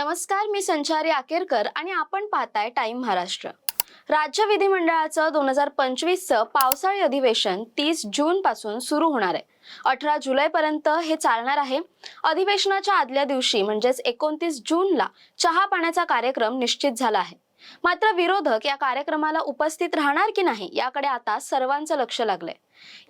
नमस्कार मी संचारी आकेरकर आणि आपण पाहताय टाइम महाराष्ट्र. राज्य विधिमंडळाचं दोन हजार पंचवीसचं पावसाळी अधिवेशन तीस जूनपासून सुरू होणार आहे. अठरा जुलैपर्यंत हे चालणार आहे. अधिवेशनाच्या आदल्या दिवशी म्हणजेच एकोणतीस जूनला चहा पाण्याचा कार्यक्रम निश्चित झाला आहे. मात्र विरोधक या कार्यक्रमाला उपस्थित राहणार की नाही याकडे आता सर्वांचं लक्ष लागलंय.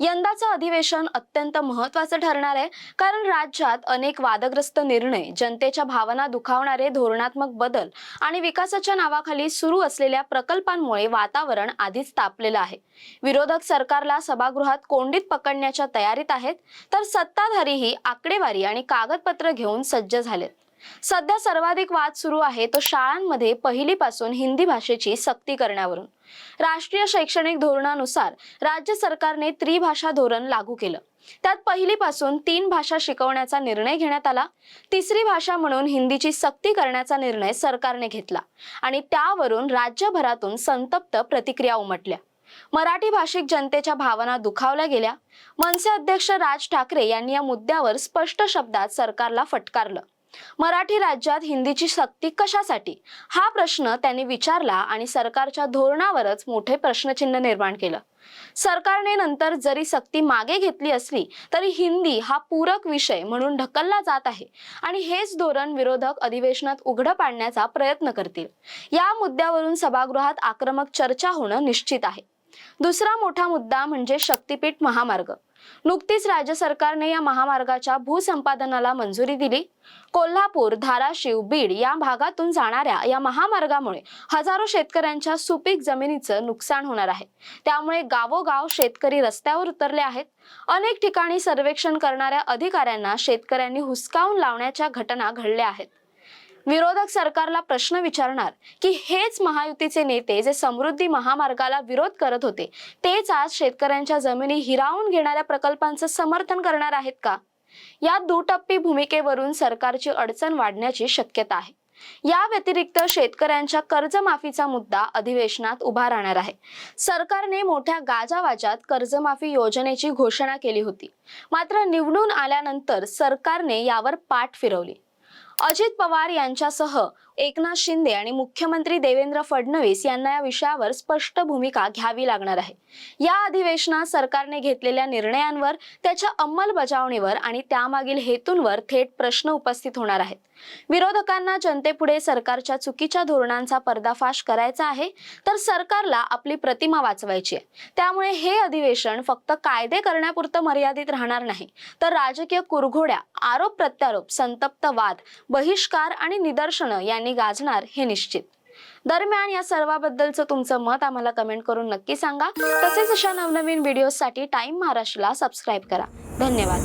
यंदाचं अधिवेशन अत्यंत महत्वाचं ठरणार आहे कारण राज्यात अनेक वादग्रस्त निर्णय जनतेच्या भावना दुखावणारे धोरणात्मक बदल आणि विकासाच्या नावाखाली सुरू असलेल्या प्रकल्पांमुळे वातावरण आधीच तापलेलं आहे. विरोधक सरकारला सभागृहात कोंडीत पकडण्याच्या तयारीत आहेत तर सत्ताधारीही आकडेवारी आणि कागदपत्र घेऊन सज्ज झालेत. सध्या सर्वाधिक वाद सुरू आहे तो शाळांमध्ये पहिलीपासून हिंदी भाषेची सक्ती करण्यावरून. राष्ट्रीय शैक्षणिक धोरणानुसार राज्य सरकारने त्रिभाषा धोरण लागू केलं. त्यात पहिलीपासून तीन भाषा शिकवण्याचा निर्णय घेण्यात आला. तिसरी भाषा म्हणून हिंदीची सक्ती करण्याचा निर्णय सरकारने घेतला. आणि त्यावरून राज्यभरातून संतप्त प्रतिक्रिया उमटल्या. मराठी भाषिक जनतेच्या भावना दुखावल्या गेल्या. मनसे अध्यक्ष राज ठाकरे यांनी या मुद्द्यावर स्पष्ट शब्दात सरकारला फटकारलं. मराठी राज्यात हिंदीची सक्ती कशासाठी? हा प्रश्न त्यांनी विचारला आणि सरकारच्या धोरणावरच मोठे प्रश्नचिन्ह निर्माण केलं. सरकारने नंतर जरी सक्ती मागे घेतली असली तरी हिंदी हा पूरक विषय म्हणून ढकलला जात आहे आणि हेच धोरण विरोधक अधिवेशनात उघडं पाडण्याचा प्रयत्न करतील. या मुद्द्यावरून सभागृहात आक्रमक चर्चा होणं निश्चित आहे. दुसरा मोठा मुद्दा म्हणजे शक्तीपीठ महामार्ग. नुकतीच राज्य सरकारने या महामार्गाच्या भूसंपादनाला मंजुरी दिली. कोल्हापूर धाराशिव बीड या भागातून जाणाऱ्या या महामार्गामुळे हजारो शेतकऱ्यांच्या सुपीक जमिनीचं नुकसान होणार आहे. त्यामुळे गावोगाव शेतकरी रस्त्यावर उतरले आहेत. अनेक ठिकाणी सर्वेक्षण करणाऱ्या अधिकाऱ्यांना शेतकऱ्यांनी हुसकावून लावण्याच्या घटना घडल्या आहेत. विरोधक सरकारला प्रश्न विचारणार की हेच महायुतीचे नेते जे समृद्धी महामार्गाला विरोध करत होते तेच आज शेतकऱ्यांच्या जमिनी हिरावून घेणाऱ्या प्रकल्पांचं समर्थन करणार आहेत का? या दुटप्पी भूमिकेवरून सरकारची अडचण वाढण्याची शक्यता आहे. या व्यतिरिक्त शेतकऱ्यांच्या कर्जमाफीचा मुद्दा अधिवेशनात उभा राहणार आहे. सरकारने मोठ्या गाजावाजात कर्जमाफी योजनेची घोषणा केली होती. मात्र निवडून आल्यानंतर सरकारने यावर पाठ फिरवली. अजित पवार यांच्यासह एकनाथ शिंदे आणि मुख्यमंत्री देवेंद्र फडणवीस यांना या विषयावर स्पष्ट भूमिका घ्यावी लागणार आहे. या अधिवेशनात सरकारने घेतलेल्या निर्णयांवर त्याच्या अंमलबजावणीवर आणि त्यामागील हेतूंवर थेट प्रश्न उपस्थित होणार आहेत. विरोधकांना जनतेपुढे सरकारच्या चुकीच्या धोरणांचा पर्दाफाश करायचा आहे तर सरकारला आपली प्रतिमा वाचवायची आहे. त्यामुळे हे अधिवेशन फक्त कायदे करण्यापुरतं मर्यादित राहणार नाही तर राजकीय कुरघोड्या आरोप प्रत्यारोप संतप्त वाद बहिष्कार आणि निदर्शनं यांनी गाजणार हे निश्चित. दरम्यान या सर्वाबद्दलचं तुमचं मत आम्हाला कमेंट करून नक्की सांगा. तसेच अशा नवनवीन व्हिडिओसाठी टाइम महाराष्ट्रला सबस्क्राईब करा. धन्यवाद.